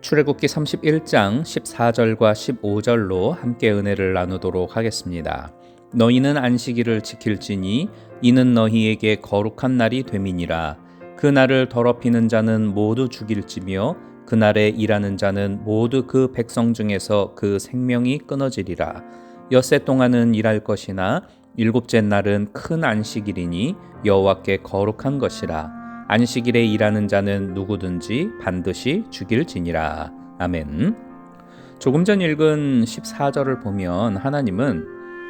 출애굽기 31장 14절과 15절로 함께 은혜를 나누도록 하겠습니다. 너희는 안식일을 지킬지니 이는 너희에게 거룩한 날이 됨이니라. 그 날을 더럽히는 자는 모두 죽일지며 그 날에 일하는 자는 모두 그 백성 중에서 그 생명이 끊어지리라. 엿새 동안은 일할 것이나 일곱째 날은 큰 안식일이니 여호와께 거룩한 것이라. 안식일에 일하는 자는 누구든지 반드시 죽일지니라. 아멘. 조금 전 읽은 14절을 보면 하나님은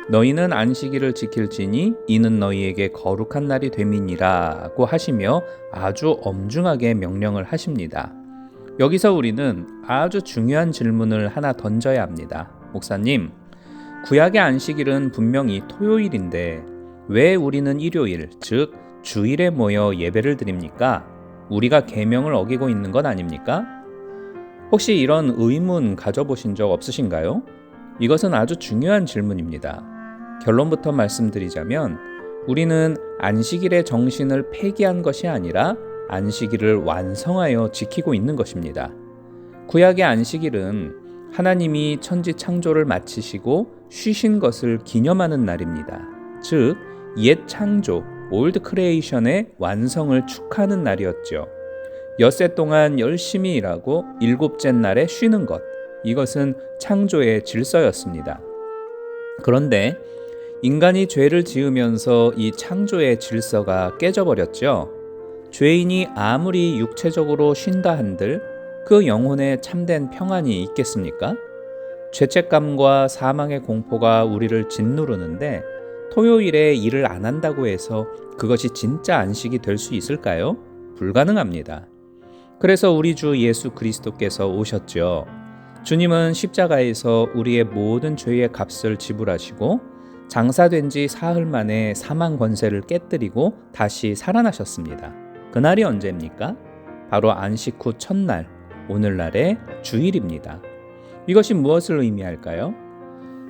너희는 안식일을 지킬지니 이는 너희에게 거룩한 날이 됨이니라고 하시며 아주 엄중하게 명령을 하십니다. 여기서 우리는 아주 중요한 질문을 하나 던져야 합니다. 목사님, 구약의 안식일은 분명히 토요일인데 왜 우리는 일요일, 즉 주일에 모여 예배를 드립니까? 우리가 계명을 어기고 있는 것 아닙니까? 혹시 이런 의문 가져보신 적 없으신가요? 이것은 아주 중요한 질문입니다. 결론부터 말씀드리자면 우리는 안식일의 정신을 폐기한 것이 아니라 안식일을 완성하여 지키고 있는 것입니다. 구약의 안식일은 하나님이 천지 창조를 마치시고 쉬신 것을 기념하는 날입니다. 즉, 옛 창조, 올드 크리에이션의 완성을 축하하는 날이었죠. 엿새 동안 열심히 일하고 일곱째 날에 쉬는 것. 이것은 창조의 질서였습니다. 그런데 인간이 죄를 지으면서 이 창조의 질서가 깨져버렸죠. 죄인이 아무리 육체적으로 쉰다 한들 그 영혼에 참된 평안이 있겠습니까? 죄책감과 사망의 공포가 우리를 짓누르는데 토요일에 일을 안 한다고 해서 그것이 진짜 안식이 될 수 있을까요? 불가능합니다. 그래서 우리 주 예수 그리스도께서 오셨죠. 주님은 십자가에서 우리의 모든 죄의 값을 지불하시고 장사된 지 사흘 만에 사망 권세를 깨뜨리고 다시 살아나셨습니다. 그날이 언제입니까? 바로 안식 후 첫날, 오늘날의 주일입니다. 이것이 무엇을 의미할까요?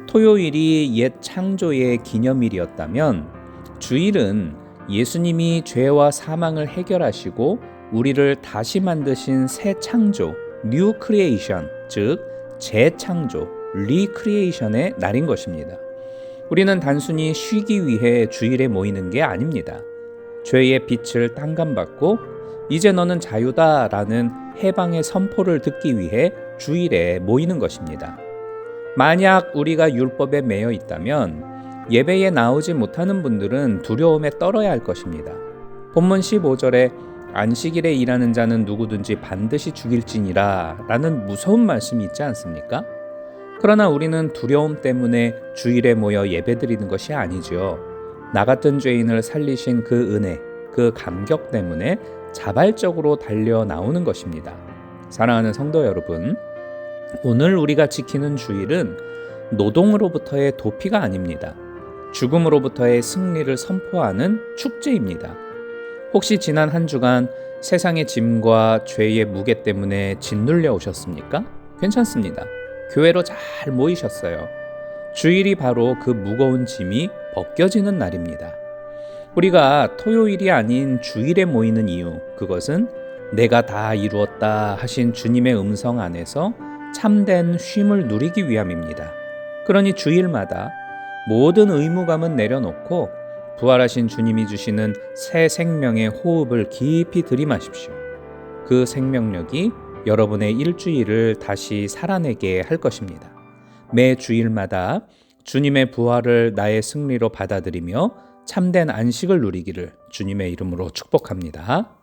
토요일이 옛 창조의 기념일이었다면 주일은 예수님이 죄와 사망을 해결하시고 우리를 다시 만드신 새 창조, 뉴 크리에이션, 즉 재창조, 리크리에이션의 날인 것입니다. 우리는 단순히 쉬기 위해 주일에 모이는 게 아닙니다. 죄의 빛을 땅감받고 이제 너는 자유다라는 해방의 선포를 듣기 위해 주일에 모이는 것입니다. 만약 우리가 율법에 매여 있다면 예배에 나오지 못하는 분들은 두려움에 떨어야 할 것입니다. 본문 15절에 안식일에 일하는 자는 누구든지 반드시 죽일지니라 라는 무서운 말씀이 있지 않습니까? 그러나 우리는 두려움 때문에 주일에 모여 예배드리는 것이 아니지요. 나 같은 죄인을 살리신 그 은혜, 그 감격 때문에 자발적으로 달려 나오는 것입니다. 사랑하는 성도 여러분, 오늘 우리가 지키는 주일은 노동으로부터의 도피가 아닙니다. 죽음으로부터의 승리를 선포하는 축제입니다. 혹시 지난 한 주간 세상의 짐과 죄의 무게 때문에 짓눌려 오셨습니까? 괜찮습니다. 교회로 잘 모이셨어요. 주일이 바로 그 무거운 짐이 벗겨지는 날입니다. 우리가 토요일이 아닌 주일에 모이는 이유, 그것은 내가 다 이루었다 하신 주님의 음성 안에서 참된 쉼을 누리기 위함입니다. 그러니 주일마다 모든 의무감은 내려놓고 부활하신 주님이 주시는 새 생명의 호흡을 깊이 들이마십시오. 그 생명력이 여러분의 일주일을 다시 살아내게 할 것입니다. 매 주일마다 주님의 부활을 나의 승리로 받아들이며 참된 안식을 누리기를 주님의 이름으로 축복합니다.